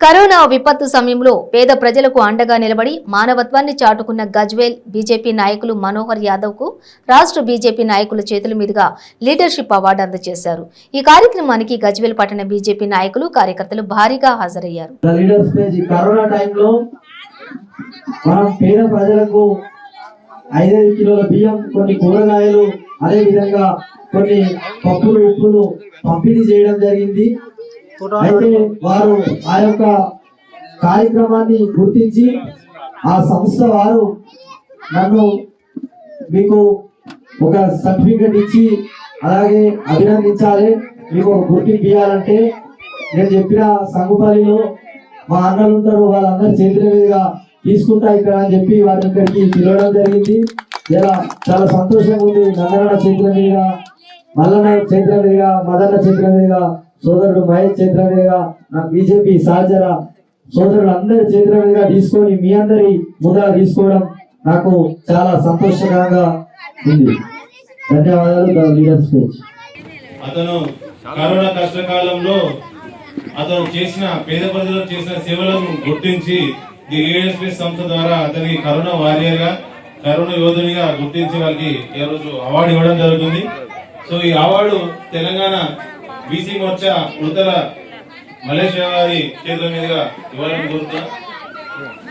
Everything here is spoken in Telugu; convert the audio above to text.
కరోనా విపత్తు సమయంలో పేద ప్రజలకు అండగా నిలబడి మానవత్వాన్ని చాటుకున్న గజ్వేల్ బీజేపీ నాయకులు మనోహర్ యాదవ్కు రాష్ట్ర బీజేపీ నాయకుల చేతుల మీదుగా లీడర్షిప్ అవార్డు అందజేశారు. ఈ కార్యక్రమానికి గజ్వేల్ పట్టణ బీజేపీ నాయకులు కార్యకర్తలు భారీగా హాజరయ్యారు. పేద ప్రజలకు ఐదైదు కిలోల బియ్యం కొన్ని కూరగాయలు అదే విధంగా కొన్ని పప్పులు ఉప్పులు పంపిణీ చేయడం జరిగింది. అయితే వారు ఆ యొక్క కార్యక్రమాన్ని గుర్తించి ఆ సంస్థ వారు నన్ను మీకు ఒక సర్టిఫికెట్ ఇచ్చి అలాగే అభినందించాలి. మీకు ఒక గుర్తింపు ఇవ్వాలంటే నేను చెప్పిన సంగుపల్లిలో మా అన్నలు ఉంటారు వాళ్ళందరి చేతుల మీదుగా తీసుకుంటా ఇక్కడ అని చెప్పి వారి ఇక్కడికి పిలవడం జరిగింది. ఇలా చాలా సంతోషంగా ఉంది. నందన చేతుల మీదుగా మల్లన్న చేతుల మీదుగా మదన్న చేతుల మీదుగా సోదరుడు మహేష్ చేతుల మీదుగా నా బీజేపీ సహచర సోదరుడు అందరి చేతుల మీదుగా తీసుకొని మీ అందరి ముందర తీసుకోవడం నాకు చాలా సంతోషకరంగా ఉంది. ధన్యవాదాలు ద అతను కరోనా కష్టకాలంలో అతను చేసిన పేద ప్రజలకు చేసిన సేవలను గుర్తించి ది సంస్థ ద్వారా అతనికి కరోనా వారియర్గా కరోనా యోధునిగా గుర్తించి వాళ్ళకి ఈ రోజు అవార్డు ఇవ్వడం జరుగుతుంది. సో ఈ అవార్డు తెలంగాణ బీసీ మోర్చా ఉత్తర మలేషియా వారి చేతుల మీదుగా ఇవ్వాలని కోరుతున్నాం.